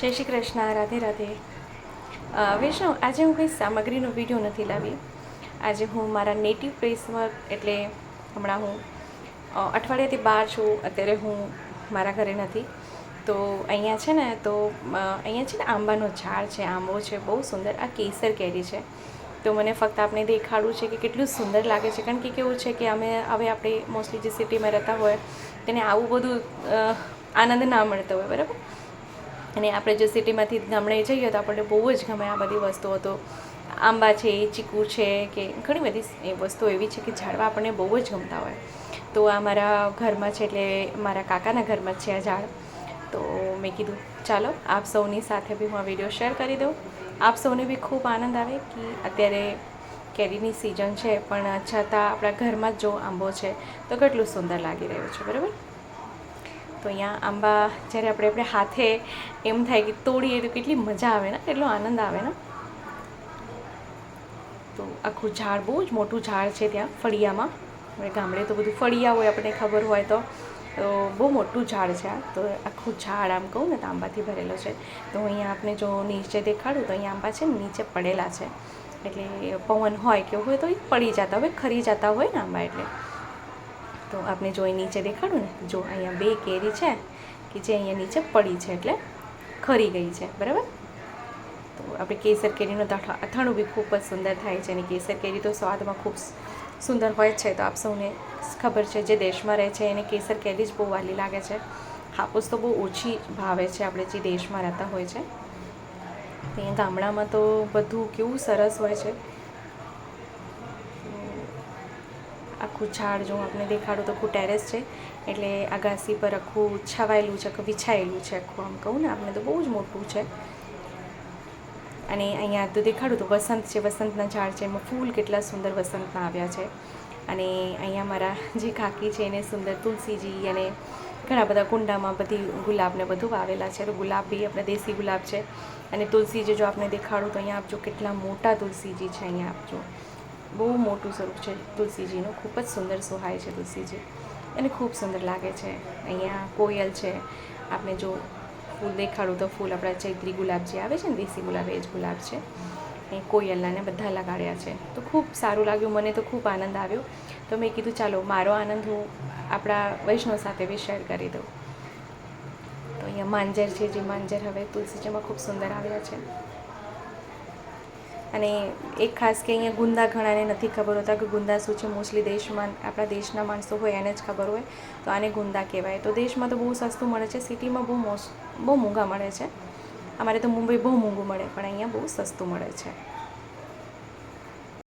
જય શ્રી કૃષ્ણ, રાધે રાધે. વૈષ્ણવ આજે હું કંઈ સામગ્રીનો વીડિયો નથી લાવી. આજે હું મારા નેટિવ પ્લેસમાં એટલે હમણાં હું અઠવાડિયાથી બહાર છું, અત્યારે હું મારા ઘરે નથી. તો અહીંયા છે ને, તો અહીંયા છે ને આંબાનો ઝાડ છે, આંબો છે, બહુ સુંદર, આ કેસર કેરી છે. તો મને ફક્ત આપણે દેખાડવું છે કે કેટલું સુંદર લાગે છે, કારણ કે કેવું છે કે અમે, હવે આપણે મોસ્ટલી જે સિટીમાં રહેતા હોય, તેને આવું બધું આનંદ ના મળતો હોય, બરાબર? અને આપણે જો સિટીમાંથી ગામડે જઈએ તો આપણને બહુ જ ગમે આ બધી વસ્તુઓ. તો આંબા છે, ચીકુ છે કે ઘણી બધી વસ્તુઓ એવી છે કે ઝાડવા આપણને બહુ જ ગમતા હોય. તો આ મારા ઘરમાં છે એટલે મારા કાકાના ઘરમાં છે આ ઝાડ. તો મેં કીધું, ચાલો, આપ સૌની સાથે બી હું આ વીડિયો શેર કરી દઉં. આપ સૌને બી ખૂબ આનંદ આવે કે અત્યારે કેરીની સિઝન છે, પણ છતાં આપણા ઘરમાં જો આંબો છે, તો કેટલું સુંદર લાગી રહ્યું છે, બરાબર? તો અહીંયા આંબા જ્યારે આપણે આપણે હાથે એમ થાય કે તોડીએ તો કેટલી મજા આવે ને, કેટલો આનંદ આવે ને. તો આખું ઝાડ બહુ જ મોટું ઝાડ છે ત્યાં, ફળિયામાં. આપણે ગામડે તો બધું ફળિયા હોય, આપણને ખબર હોય તો. તો બહુ મોટું ઝાડ છે આ. તો આખું ઝાડ આમ કહું ને તો આંબાથી ભરેલો છે. તો અહીંયા આપણે જો નીચે દેખાડું તો અહીંયા આંબા છે ને નીચે પડેલા છે. એટલે પવન હોય કે હોય તો એ પડી જતા હોય, ખરી જતા હોય ને આંબા એટલે. તો આપણે જો નીચે દેખાડું ને, જો અહીંયા બે કેરી છે કે જે અહીંયા નીચે પડી છે એટલે ખરી ગઈ છે, બરાબર? તો આપણે કેસર કેરીનું તથા અથાણું બી ખૂબ જ સુંદર થાય છે અને કેસર કેરી તો સ્વાદમાં ખૂબ સુંદર હોય છે. તો આપ સૌને ખબર છે જે દેશમાં રહે છે એને કેસર કેરી જ બહુ વાલી લાગે છે. હાપુસ તો બહુ ઓછી ભાવે છે આપણે જે દેશમાં રહેતા હોય છે. અહીંયા ગામડામાં તો બધું કેવું સરસ હોય છે. આખું ઝાડ જો આપણે દેખાડું તો આખું ટેરેસ છે. એટલે અગાસી પર આખું છવાયેલું છે, આખું વિછાયેલું છે, આખું આમ કહું ને આપણે તો બહુ જ મોટું છે. અને અહીંયા તો દેખાડું તો વસંત છે, વસંતના ઝાડ છે, એમાં ફૂલ કેટલા સુંદર વસંતના આવ્યા છે. અને અહીંયા મારા જે કાકી છે એને સુંદર તુલસીજી અને ઘણા બધા કુંડામાં બધી ગુલાબને બધું વાવેલા છે. તો ગુલાબ બી આપણે દેશી ગુલાબ છે. અને તુલસીજી જો આપણે દેખાડું તો અહીંયા આપજો કેટલા મોટા તુલસીજી છે અહીંયા આપજો. બહુ મોટું સ્વરૂપ છે તુલસીજીનું. ખૂબ જ સુંદર સુહાય છે તુલસીજી. અને ખૂબ સુંદર લાગે છે. અહીંયા કોયલ છે. આપણે જો ફૂલ દેખાડું તો ફૂલ આપણા ચૈત્રી ગુલાબ જે આવે છે ને, દેશી ગુલાબ, એ જ ગુલાબ છે. એ કોયલના બધા લગાડ્યા છે. તો ખૂબ સારું લાગ્યું, મને તો ખૂબ આનંદ આવ્યો. તો મેં કીધું, ચાલો, મારો આનંદ હું આપણા વૈષ્ણવ સાથે બી શેર કરી દઉં. તો અહીંયા માંજર છે, જે માંજર હવે તુલસીજીમાં ખૂબ સુંદર આવ્યા છે. અને એક ખાસ કે અહીંયા ગુંદા ઘણાને નથી ખબર હોતા કે ગુંદા શું છે. મોસ્ટલી દેશમાં, આપણા દેશના માણસો હોય એને જ ખબર હોય. તો આને ગુંદા કહેવાય. તો દેશમાં તો બહુ સસ્તું મળે છે. સિટીમાં બહુ મોસ બહુ મોંઘા મળે છે. અમારે તો મુંબઈ બહુ મોંઘું મળે, પણ અહીંયા બહુ સસ્તું મળે છે.